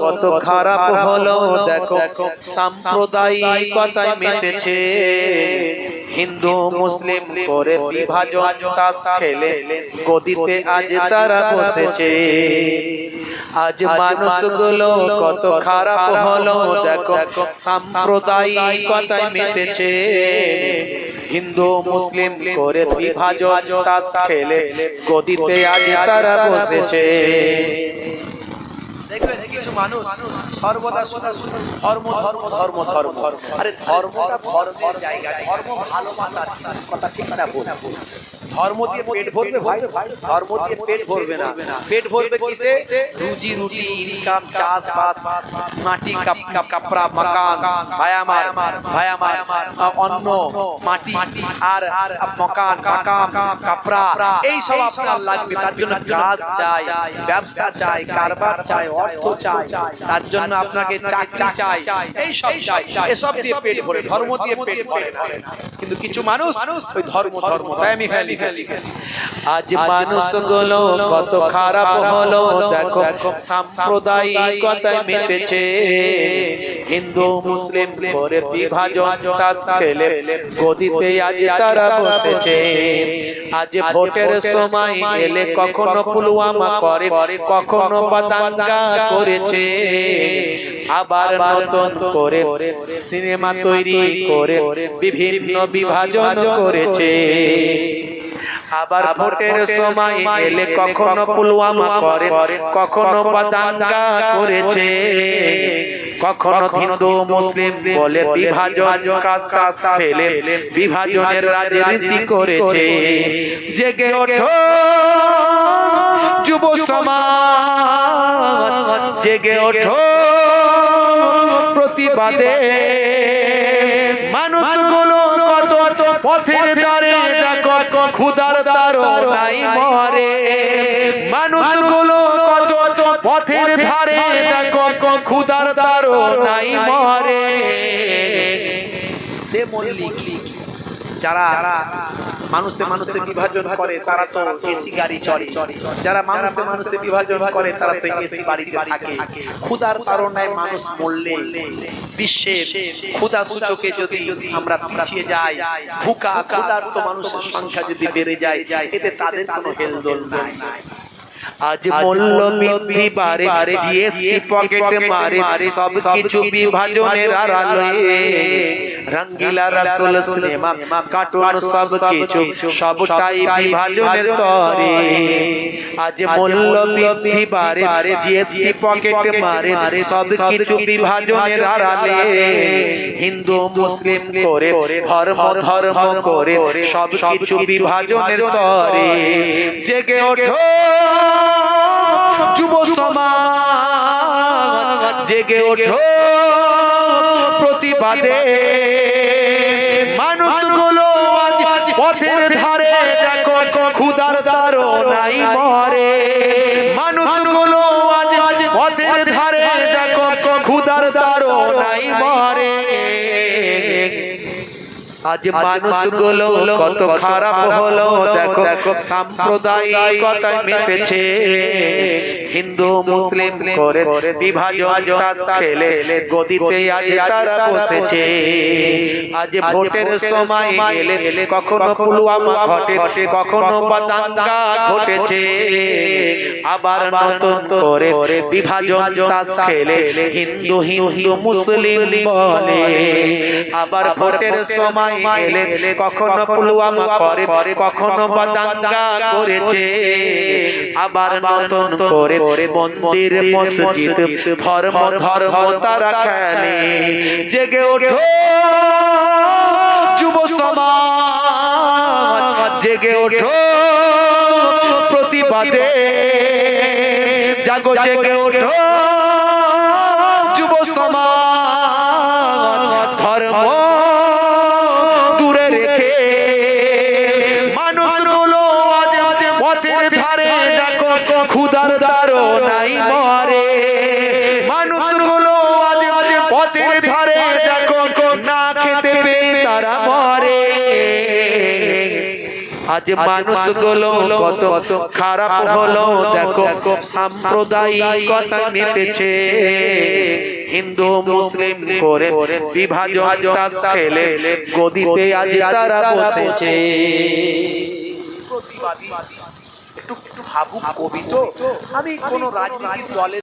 কত খারাপ হলো দেখো সাম্প্রদায়িকতায় মেতেছে হিন্দু মুসলিম করে বিভাজন তাস খেলে। গদিতে আজ তারা বসেছে। আজ মানুষগুলো কত খারাপ হলো দেখো সাম্প্রদায়িকতায় মেতেছে হিন্দু মুসলিম করে বিভাজন তাস খেলে। গদিতে আজ তারা বসেছে। দেখবেন কিছু মানুষ সর্বদা শুধু ধর্ম ধর্ম ধর্ম ধর্ম। আরে ধর্মটা ধর্মের জায়গা ধর্ম ভালোবাসার কথা ঠিক না বল ধর্ম দিয়ে পেট ভরবে ভাই? ধর্ম দিয়ে পেট ভরবে না। পেট ভরবে কিসে? রুজি রুটি ইনকাম চাষবাস মাটি কাপ কাপ কাপড়া মাকান ভায়ামার ভায়ামার অন্ন মাটি আর আর মকান কাপড়া এই সব আপনার লাগবে। তার জন্য কাজ চাই ব্যবসা চাই কারবার চাই অর্থ চাই। তার জন্য আপনাকে চাকরি চাই। এই সব চাই। এসব দিয়ে পেট ভরে ধর্ম দিয়ে পেট ভরে। না কিন্তু কিছু মানুষ ওই ধর্ম ধর্ম তাই আমি ফেলি ফেলি আজ মানুষ মানুষগুলো কত খারাপ হলো দেখো সাম্প্রদায়িকতায় মেতেছে হিন্দু মুসলিম করে বিভাজন খেলে গদিতে আজ তারা বসেছে। আজ ভোটের সময় এলে কখনো পুলওয়ামা করে কখনো পাতাঙ্গা করেছে। আবার নতুন করে সিনেমা তৈরি করে বিভিন্ন বিভাজন করেছে। আবার ভোটের সময় এলে কখনো পুলওয়ামা করে। কখনো পাতাঙ্গা করেছে। কখনো হিন্দু মুসলিম বলে বিভাজন কাজ ফেলে। বিভাজনের রাজনীতি করেছে। জেগে ওঠো। যুব সমাজ। জেগে ওঠো। প্রতিবাদে। মানুষগুলো কত পথের দ্বারে দেখো। ক্ষুদার নাই মরে। মানুষগুলো কত পথের ধারে দেখো খুদার দ্বারো নাই মরে। সে মল্লিক। যারা মানুষে মানুষে বিভাজন করে তারা তো এসি গাড়ি চড়ে। যারা মানুষে মানুষে বিভাজন করে তারা তো এসি বাড়িতে থাকে। ক্ষুধার তাড়নায় মানুষ মরলে বিশ্বের ক্ষুধা সূচকে যদি আমরা পিছিয়ে যাই ভুকা ক্ষুধার তো মানুষের সংখ্যা যদি বেড়ে যায় এতে তাদের কোনো হেলদোল নাই। আজ মূল্য বৃদ্ধি বাড়ে জিএসটি পকেটে মারে সব কিছু বিভাজনের আড়ালে। রঙ্গিলা রাসুল সিনেমা কার্টুন সব কিছু সবটাই বিভাজনের তরে। আজ মূল্য বৃদ্ধি বাড়ে জিএসটি পকেটে মারে সব কিছু বিভাজনের আড়ালে। হিন্দু মুসলিম করে ধর্ম ধর্ম করে সব কিছু বিভাজনের তরে। জেগে ওঠো। যুব সমাজ। জেগে ওঠো। প্রতিবাদে। মানুষগুলো পথের ধারে দেখো ক্ষুদার দারো নাই মরে। আজ মানুষগুলো কত খারাপ হলো, দেখো, সাম্প্রদায়িকতায় মেতেছে হিন্দু, মুসলিম করে বিভাজন খেলে গদিতে আজ তারা বসেছে। আজ ভোটের সময় এলে কখনো পুলওয়ামা ঘটে, কখনো পাতাঙ্গা ঘটেছে। আবার নতুন করে বিভাজন তাস খেলে হিন্দু হিন্দু, মুসলিম বলে। আবার ভোটের সময় এলে কখনো পুলওয়ামা করে, কখনো পাতাঙ্গা করেছে। আবার নতুন করে মন্দির, মসজিদ, ধর্ম ধর্ম তারা খেলে। জেগে ওঠো যুব সমাজ, জেগে ওঠো প্রতিবাদে। জাগো জেগে ওঠো যুব সমাজ ধর্ম দূরে রেখে মানুষগুলো আজ আজ পথের ধারে দেখো খুদার দারো নাই মরে। মানুষগুলো আজ আজ পথের ধারে আজ মানুষগুলো কত খারাপ হলো দেখো সাম্প্রদায়িকতা মেতেছে হিন্দু মুসলিম করে বিভাজনটা খেলে গদিতে আজ তারা বসেছে। একটু একটু ভাবুক কবি তো। আমি কোনো রাজনীতির দলের